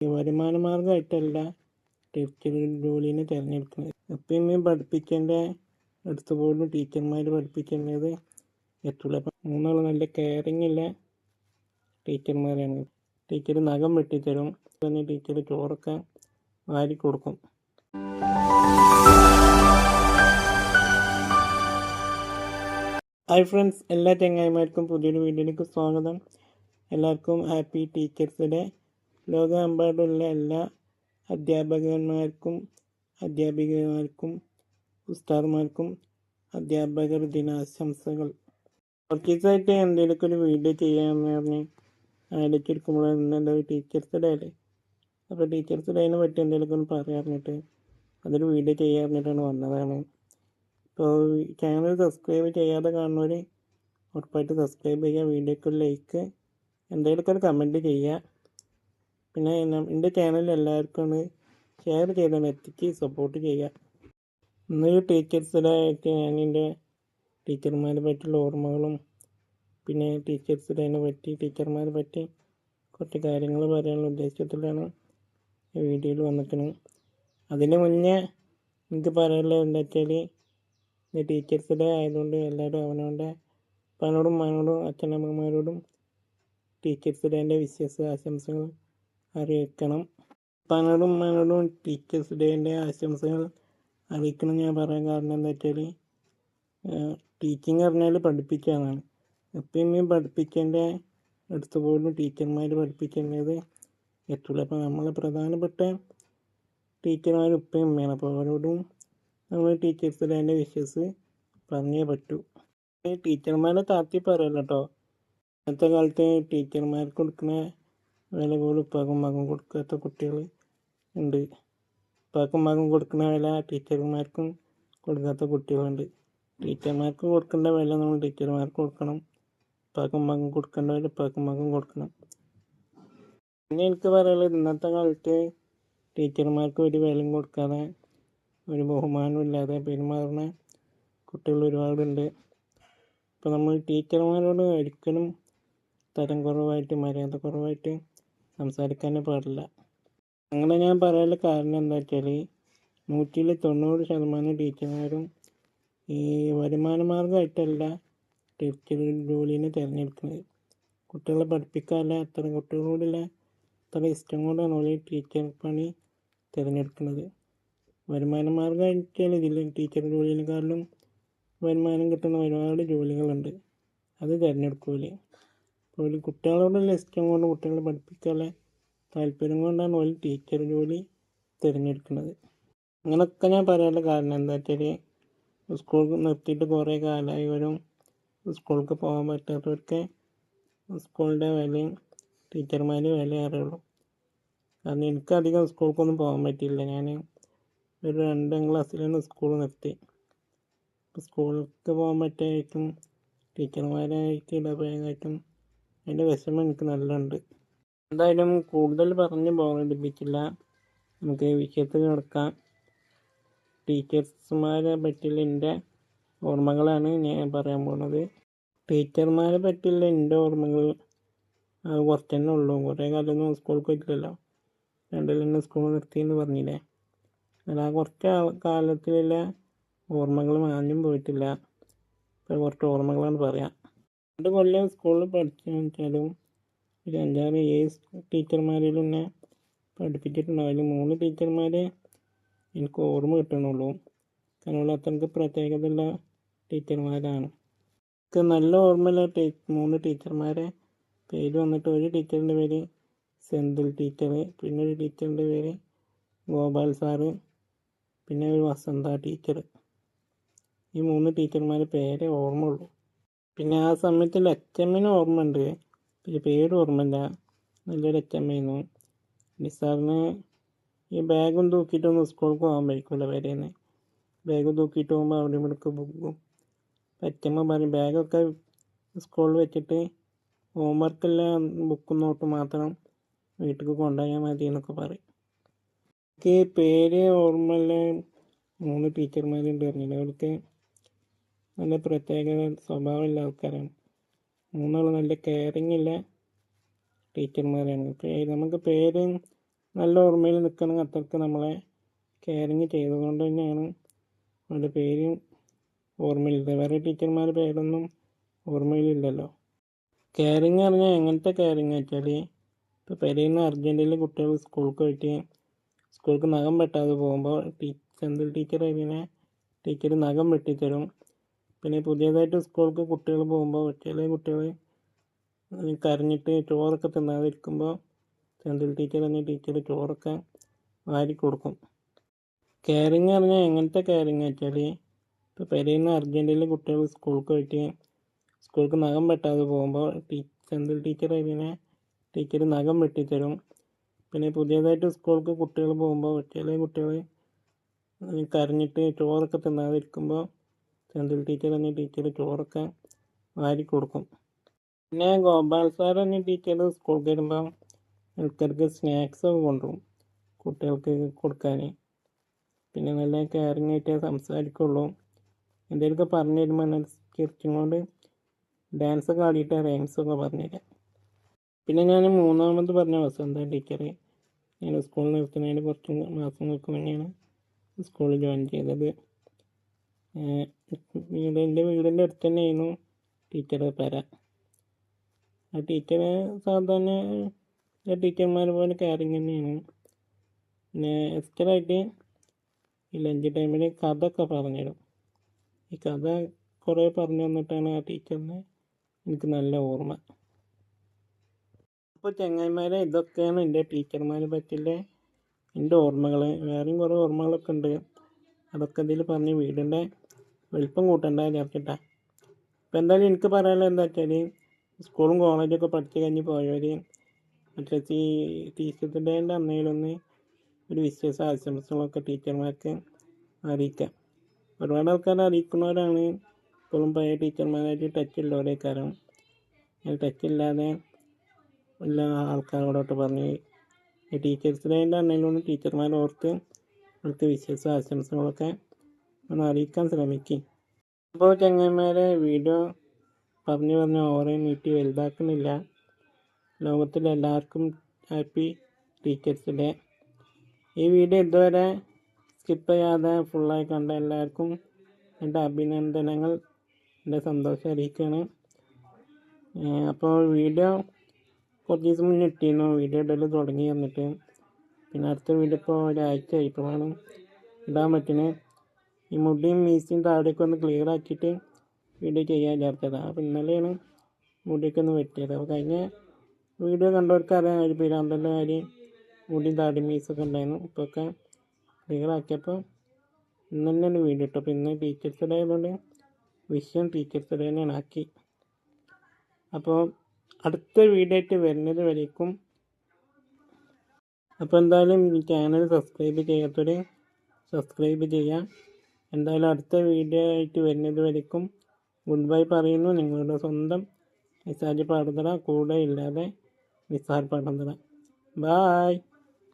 വരുമാന മാർഗമായിട്ടല്ല ടീച്ചർ ജോലിനെ തിരഞ്ഞെടുക്കുന്നത്. ഇപ്പം ഇനി പഠിപ്പിക്കേണ്ട അടുത്ത് പോലും ടീച്ചർമാർ പഠിപ്പിക്കേണ്ടത് എത്തുള്ളൂ അപ്പം മൂന്നാൾ നല്ല കെയറിങ് ഉള്ള ടീച്ചർമാരാണ്. ടീച്ചർ നഖം വെട്ടിത്തരും. പിന്നെ ടീച്ചർ ചോറൊക്കെ വാരി കൊടുക്കും. ഹായ് ഫ്രണ്ട്സ് എല്ലാ ചങ്ങായിമാർക്കും പുതിയൊരു വീഡിയോയിലേക്ക് സ്വാഗതം. എല്ലാവർക്കും ഹാപ്പി ടീച്ചേഴ്സ് ഡേ. ലോകമെമ്പാടുമുള്ള എല്ലാ അധ്യാപകന്മാർക്കും അധ്യാപികമാർക്കും ഉസ്താദ്മാർക്കും അധ്യാപകർ ദിനാശംസകൾ. ദിവസമായിട്ട് എന്തെങ്കിലുമൊക്കെ ഒരു വീഡിയോ ചെയ്യാമെന്ന് പറഞ്ഞ് ആലോചിച്ചിരിക്കുമ്പോൾ ഇന്നെന്താ ടീച്ചേഴ്സ് ഡേ അല്ലേ? അപ്പോൾ ടീച്ചേഴ്സ് ഡേനെ പറ്റി എന്തെങ്കിലുമൊക്കെ ഒന്ന് പറയാറിഞ്ഞിട്ട് അതൊരു വീഡിയോ ചെയ്യാറിഞ്ഞിട്ടാണ് വന്നതാണ്. ഇപ്പോൾ ചാനൽ സബ്സ്ക്രൈബ് ചെയ്യാതെ കാണുന്നവർ ഉറപ്പായിട്ട് സബ്സ്ക്രൈബ് ചെയ്യുക വീഡിയോക്ക് ലൈക്ക് എന്തെങ്കിലുമൊക്കെ ഒരു കമന്റ് ചെയ്യുക. പിന്നെ എന്റെ ചാനൽ എല്ലാവർക്കും ഒന്ന് ഷെയർ ചെയ്ത് എത്തിച്ച് സപ്പോർട്ട് ചെയ്യുക ഇന്നൊരു ടീച്ചേഴ്സ് ഞാൻ എന്റെ ടീച്ചർമാരെ പറ്റിയുള്ള ഓർമ്മകളും പിന്നെ ടീച്ചേഴ്സ് ഡേനെ പറ്റി ടീച്ചർമാരെ പറ്റി കുറച്ച് കാര്യങ്ങൾ പറയാനുള്ള ഉദ്ദേശത്തിലാണ് വീഡിയോയിൽ വന്നിരിക്കുന്നത് അതിന് മുന്നേ എനിക്ക് പറയാനുള്ളത് എന്താ വെച്ചാൽ ഇത് ടീച്ചേഴ്സ് ഡേ ആയതുകൊണ്ട് എല്ലാവരും അവനവന്റെ അപ്പനോടും അമ്മനോടും അച്ഛനമ്മമാരോടും ടീച്ചേഴ്സ് ഡേന്റെ വിശ്വാസ ആശംസകൾ അറിയിക്കണം. പലരും പലരും ടീച്ചേഴ്സ് ഡേന്റെ ആശംസകൾ അറിയിക്കണം ഞാൻ പറയാൻ കാരണം എന്താ വെച്ചാൽ ടീച്ചിങ് പറഞ്ഞാൽ പഠിപ്പിക്കാനാണ് അപ്പം ഇമ്മയും പഠിപ്പിക്കേണ്ട അടുത്ത് പോലും ടീച്ചർമാർ പഠിപ്പിക്കേണ്ടത് എത്തുള്ളൂ അപ്പോൾ നമ്മളെ പ്രധാനപ്പെട്ട ടീച്ചർമാർ ഉപ്പയും ഉമ്മയാണ്. അപ്പോൾ അവരോടും നമ്മൾ ടീച്ചേഴ്സ് ഡേന്റെ വിഷസ് പറഞ്ഞേ പറ്റൂ. ടീച്ചർമാരെ താത്തി പറയല്ലോ കേട്ടോ ഇന്നത്തെ കാലത്ത് ടീച്ചർമാർക്ക് കൊടുക്കുന്ന വില പോലും ഉപ്പാക്കും മകം കൊടുക്കാത്ത കുട്ടികൾ ഉണ്ട്. ഉപ്പാക്കും മകം കൊടുക്കുന്ന വില ടീച്ചർമാർക്കും കൊടുക്കാത്ത കുട്ടികളുണ്ട്. ടീച്ചർമാർക്ക് കൊടുക്കേണ്ട വില നമ്മൾ ടീച്ചർമാർക്ക് കൊടുക്കണം. ഉപ്പാക്കും മകം കൊടുക്കേണ്ട വില ഉപ്പാക്കും മകം കൊടുക്കണം. പിന്നെ എനിക്ക് പറയാനുള്ളത് ഇന്നത്തെ കാലത്ത് ടീച്ചർമാർക്ക് ഒരു വിലയും കൊടുക്കാതെ ഒരു ബഹുമാനവും ഇല്ലാതെ പെരുമാറുന്ന കുട്ടികൾ ഒരുപാടുണ്ട്. ഇപ്പോൾ നമ്മൾ ടീച്ചർമാരോട് ഒരിക്കലും തരം കുറവായിട്ട് മര്യാദ കുറവായിട്ട് സംസാരിക്കാനേ പാടില്ല. അങ്ങനെ ഞാൻ പറയാനുള്ള കാരണം എന്താ വെച്ചാൽ നൂറ്റിയിൽ തൊണ്ണൂറ് ശതമാനം ടീച്ചർമാരും ഈ വരുമാന മാർഗമായിട്ടല്ല ടീച്ചർ ജോലിനെ തിരഞ്ഞെടുക്കുന്നത്. കുട്ടികളെ പഠിപ്പിക്കാനല്ല അത്ര കുട്ടികളോടുള്ള അത്ര ഇഷ്ടം കൊണ്ടാണ് അവർ ടീച്ചർ പണി തിരഞ്ഞെടുക്കുന്നത്. വരുമാന മാർഗമായിട്ടാണ് ഇതിൽ ടീച്ചർ ജോലിയെക്കാളും വരുമാനം കിട്ടുന്ന ഒരുപാട് ജോലികളുണ്ട്. അത് തിരഞ്ഞെടുക്കൂലേ ഒരു കുട്ടികളോടുള്ള ഇഷ്ടം കൊണ്ട് കുട്ടികളെ പഠിപ്പിക്കാനുള്ള താല്പര്യം കൊണ്ടാണ് ഒരു ടീച്ചർ ജോലി തിരഞ്ഞെടുക്കുന്നത്. അങ്ങനെയൊക്കെ ഞാൻ പറയാനുള്ള കാരണം എന്താ വെച്ചാൽ സ്കൂൾ നിർത്തിയിട്ട് കുറേ കാലമായി വരും സ്കൂൾക്ക് പോകാൻ പറ്റാത്തവർക്ക് സ്കൂളിന്റെ വിലയും ടീച്ചർമാരുടെ വില അറിയുള്ളൂ. കാരണം എനിക്കധികം സ്കൂൾക്കൊന്നും പോകാൻ പറ്റിയില്ല. ഞാൻ ഒരു രണ്ടാം ക്ലാസ്സിലാണ് സ്കൂൾ നിർത്തി. സ്കൂൾക്ക് പോകാൻ പറ്റായിട്ടും ടീച്ചർമാരായിട്ട് ഇടപഴകായിട്ടും അതിന്റെ വിഷമം എനിക്ക് നല്ലുണ്ട്. എന്തായാലും കൂടുതൽ പറഞ്ഞ് ബോധിപ്പിച്ചില്ല നമുക്ക് വിഷയത്തിൽ കിടക്കാം ടീച്ചേഴ്സുമാരെ പറ്റിയുള്ള എന്റെ ഓർമ്മകളാണ് ഞാൻ പറയാൻ പോകുന്നത് ടീച്ചർമാരെ പറ്റിയുള്ള എന്റെ ഓർമ്മകൾ അത് കുറച്ച് തന്നെ ഉള്ളൂ. കുറേ കാലമൊന്നും സ്കൂളിൽ പോയിട്ടില്ലല്ലോ. രണ്ടിൽ സ്കൂൾ നിർത്തിയെന്ന് പറഞ്ഞില്ലേ. ആ കുറച്ച് കാലത്തിലുള്ള ഓർമ്മകൾ മാഞ്ഞും പോയിട്ടില്ല. കുറച്ച് ഓർമ്മകളാണ് പറയാം. രണ്ട് കൊല്ലം സ്കൂളിൽ പഠിച്ചെന്ന് വെച്ചാലും ഒരു അഞ്ചാറ് ഏഴ് ടീച്ചർമാരിൽ എന്നെ പഠിപ്പിച്ചിട്ടുണ്ട്. അതിൽ മൂന്ന് ടീച്ചർമാരെ എനിക്ക് ഓർമ്മ കിട്ടണുള്ളൂ. കാരണം അത്രയ്ക്ക് പ്രത്യേകതയുള്ള ടീച്ചർമാരാണ് എനിക്ക് നല്ല ഓർമ്മയുള്ള ടീ മൂന്ന് ടീച്ചർമാരെ പേര് വന്നിട്ട് ഒരു ടീച്ചറിന്റെ പേര് സെന്തിൽ ടീച്ചർ പിന്നെ ഒരു ടീച്ചറിന്റെ പേര് ഗോപാൽ സാറ് പിന്നെ ഒരു വസന്ത ടീച്ചർ ഈ മൂന്ന് ടീച്ചർമാരെ പേരെ ഓർമ്മ ഉള്ളൂ പിന്നെ ആ സമയത്ത് ലച്ചമ്മനെ ഓർമ്മ ഉണ്ട് പിന്നെ പേര് ഓർമ്മയില്ല. നല്ലൊരു അച്ചമ്മയായിരുന്നു നിസാറിന് ഈ ബാഗും തൂക്കിയിട്ടൊന്നും സ്കൂളിൽ പോകാൻ പറ്റില്ല വരേന്ന് ബാഗ് തൂക്കിയിട്ട് പോകുമ്പോൾ അവിടെ ഇവിടെയൊക്കെ പോകും. അച്ചമ്മ പറയും ബാഗൊക്കെ സ്കൂളിൽ വെച്ചിട്ട് ഹോംവർക്കെല്ലാം ബുക്കും നോട്ടും മാത്രം വീട്ടിൽ കൊണ്ടുപോയാൽ മതി എന്നൊക്കെ പറയും. എനിക്ക് പേര് ഓർമ്മയുള്ള മൂന്ന് ടീച്ചർമാരുണ്ട് പറഞ്ഞില്ല. അവർക്ക് നല്ല പ്രത്യേക സ്വഭാവമുള്ള ആൾക്കാരാണ്. മൂന്നാളും നല്ല കെയറിങ് ഉള്ള ടീച്ചർമാരാണ് നമുക്ക് പേര് നല്ല ഓർമ്മയിൽ നിൽക്കണം അത്രയ്ക്ക് നമ്മളെ കെയറിങ് ചെയ്തതുകൊണ്ട് തന്നെയാണ് അവരുടെ പേര് ഓർമ്മയിലുള്ളത് വേറെ ടീച്ചർമാരുടെ പേരൊന്നും ഓർമ്മയിലില്ലല്ലോ. കെയറിങ് പറഞ്ഞാൽ എങ്ങനത്തെ കെയറിങ് വെച്ചാൽ ഇപ്പോൾ പെരുന്ന അർജന്റീനിലെ കുട്ടികൾ സ്കൂൾക്ക് പോയിട്ട് സ്കൂൾക്ക് നഖം വെട്ടാതെ പോകുമ്പോൾ ടീ സെന്തിൽ ടീച്ചർ അതിനെ ടീച്ചർ നഖം വെട്ടിത്തരും. പിന്നെ പുതിയതായിട്ട് സ്കൂൾക്ക് കുട്ടികൾ പോകുമ്പോൾ ചില കുട്ടികൾ കരഞ്ഞിട്ട് ചോറൊക്കെ തിന്നാതിരിക്കുമ്പോൾ സെൻട്രൽ ടീച്ചർ എന്ന ടീച്ചർ ചോറൊക്കെ വാരി കൊടുക്കും. കെയറിങ് പറഞ്ഞാൽ എങ്ങനത്തെ കെയറിങ് വെച്ചാൽ ഇപ്പോൾ പെരയിൽ അർജന്റീനിലെ കുട്ടികൾ സ്കൂൾക്ക് പോയിട്ട് സ്കൂൾക്ക് നഖം വെട്ടാതെ പോകുമ്പോൾ ടീ സെൻട്രൽ ടീച്ചർ അതിനെ ടീച്ചർ നഖം വെട്ടിത്തരും. പിന്നെ പുതിയതായിട്ട് സ്കൂൾക്ക് കുട്ടികൾ പോകുമ്പോൾ ചില കുട്ടികൾ കരഞ്ഞിട്ട് ചോറൊക്കെ തിന്നാതിരിക്കുമ്പോൾ സെന്തിൽ ടീച്ചർ എന്ന ടീച്ചർ ചോറൊക്കെ വാരി കൊടുക്കും. പിന്നെ ഗോപാൽ സാർ എന്ന ടീച്ചർ സ്കൂളിൽ വരുമ്പോൾ ആൾക്കാർക്ക് സ്നാക്സ് ഒക്കെ കൊണ്ടുപോകും കുട്ടികൾക്ക് കൊടുക്കാൻ. പിന്നെ നല്ല കെയറിങ് ആയിട്ടേ സംസാരിക്കുള്ളൂ. എന്തെങ്കിലുമൊക്കെ പറഞ്ഞു തരുമ്പോൾ ചിരിച്ചും കൊണ്ട് ഡാൻസ് ഒക്കെ ആടിയിട്ട് റൈംസ് ഒക്കെ പറഞ്ഞുതരാം പിന്നെ ഞാൻ മൂന്നാമത് പറഞ്ഞ വസന്ത ടീച്ചർ ഞാൻ സ്കൂളിൽ നിർത്തുന്നതിന് കുറച്ച് മാസങ്ങൾക്ക് മുന്നെയാണ് സ്കൂളിൽ ജോയിൻ ചെയ്തത്. വീട് എന്റെ വീടിന്റെ അടുത്ത് തന്നെയായിരുന്നു ടീച്ചറുടെ പെര. ആ ടീച്ചർ സാധാരണ ടീച്ചർമാരെ പോലെ കാര്യം തന്നെയാണ്. പിന്നെ എക്സ്ട്രായിട്ട് ഈ ലഞ്ച് ടൈമിൽ കഥ ഒക്കെ പറഞ്ഞുതരും ഈ കഥ കുറേ പറഞ്ഞു തന്നിട്ടാണ് ആ ടീച്ചറിനെ എനിക്ക് നല്ല ഓർമ്മ. അപ്പോൾ ചങ്ങായിമാരെ ഇതൊക്കെയാണ് എന്റെ ടീച്ചർമാരെ പറ്റിയുള്ള എന്റെ ഓർമ്മകൾ വേറെയും കുറേ ഓർമ്മകളൊക്കെ ഉണ്ട്. അതൊക്കെ ഇതിൽ പറഞ്ഞ് വീടിന്റെ വലിപ്പം കൂട്ടണ്ട വിചാരിച്ചിട്ടാ. ഇപ്പം എന്തായാലും എനിക്ക് പറയാനുള്ളത് എന്താ വെച്ചാൽ സ്കൂളും കോളേജൊക്കെ പഠിച്ച് കഴിഞ്ഞ് പോയവർ മറ്റേ ഈ ടീച്ചേഴ്സ് ഡേന്റെ അന്നേലൊന്ന് ഒരു വിശ്വാസ ആശംസകളൊക്കെ ടീച്ചർമാർക്ക് അറിയിക്കാം. ഒരുപാട് ആൾക്കാർ അറിയിക്കുന്നവരാണ് ഇപ്പോഴും പഴയ ടീച്ചർമാരായിട്ട് ടച്ച് ഉള്ളവരെ കാരണം. ടച്ച് ഇല്ലാതെ എല്ലാ ആൾക്കാരോടൊട്ട് പറഞ്ഞ് ടീച്ചേഴ്സ് ഡേന്റെ അന്നേലൊന്ന് ടീച്ചർമാരെ ഓർത്ത് അവർക്ക് വിശേഷ ആശംസകളൊക്കെ ഒന്ന് അറിയിക്കാൻ ശ്രമിക്കും അപ്പോൾ ചങ്ങന്മാരെ വീഡിയോ പറഞ്ഞു പറഞ്ഞ് ഓവറെ നീട്ടി വലുതാക്കുന്നില്ല ലോകത്തിലെല്ലാവർക്കും ഹാപ്പി ടീച്ചേഴ്സ് ഡേ ഈ വീഡിയോ ഇതുവരെ സ്കിപ്പ് ചെയ്യാതെ ഫുള്ളായി കണ്ട എല്ലാവർക്കും എന്റെ അഭിനന്ദനങ്ങൾ എന്റെ സന്തോഷം അറിയിക്കുകയാണ് അപ്പോൾ വീഡിയോ കുറച്ച് ദിവസം മുന്നേ ഇട്ടിരുന്നു വീഡിയോ ഇടൽ തുടങ്ങി വന്നിട്ട് പിന്നെ അടുത്ത വീഡിയോ ഇപ്പോൾ ഒരാഴ്ച ആയിപ്പോഴാണ് ഇടാൻ പറ്റുന്നത് ഈ മുടിയും മീസിയും താഴേക്ക് ഒന്ന് ക്ലിയർ ആക്കിയിട്ട് വീഡിയോ ചെയ്യാൻ വിചാരിച്ചത്. അപ്പോൾ ഇന്നലെയാണ് മുടിയൊക്കെ ഒന്ന് വെട്ടിയത്. അപ്പോൾ കഴിഞ്ഞ വീഡിയോ കണ്ടവർക്ക് അറിയാം ഒരു പിരാന്തന്റെ കാര്യം. മുടിയും താടി മീസൊക്കെ ഉണ്ടായിരുന്നു. ഇപ്പോൾ ഒക്കെ ക്ലിയർ ആക്കിയപ്പോൾ ഇന്ന് തന്നെയാണ് വീഡിയോ ഇട്ടു അപ്പോൾ ഇന്ന് ടീച്ചേഴ്സ് ഡേ ആയതുകൊണ്ട് വിഷയം ടീച്ചേഴ്സ് ഡേ തന്നെയാണ് ആക്കി. അപ്പോൾ അടുത്ത വീഡിയോ ആയിട്ട് വരുന്നത് വരേക്കും. അപ്പോൾ എന്തായാലും ഈ ചാനൽ സബ്സ്ക്രൈബ് ചെയ്യാത്തവർ സബ്സ്ക്രൈബ് ചെയ്യാം. എന്തായാലും അടുത്ത വീഡിയോ ആയിട്ട് വരുന്നത് വരയ്ക്കും ഗുഡ് ബൈ പറയുന്നു. നിങ്ങളുടെ സ്വന്തം നിസാരി പാടത്തറ കൂടെ ഇല്ലാതെ നിസാർ പാടത്തറ ബായ്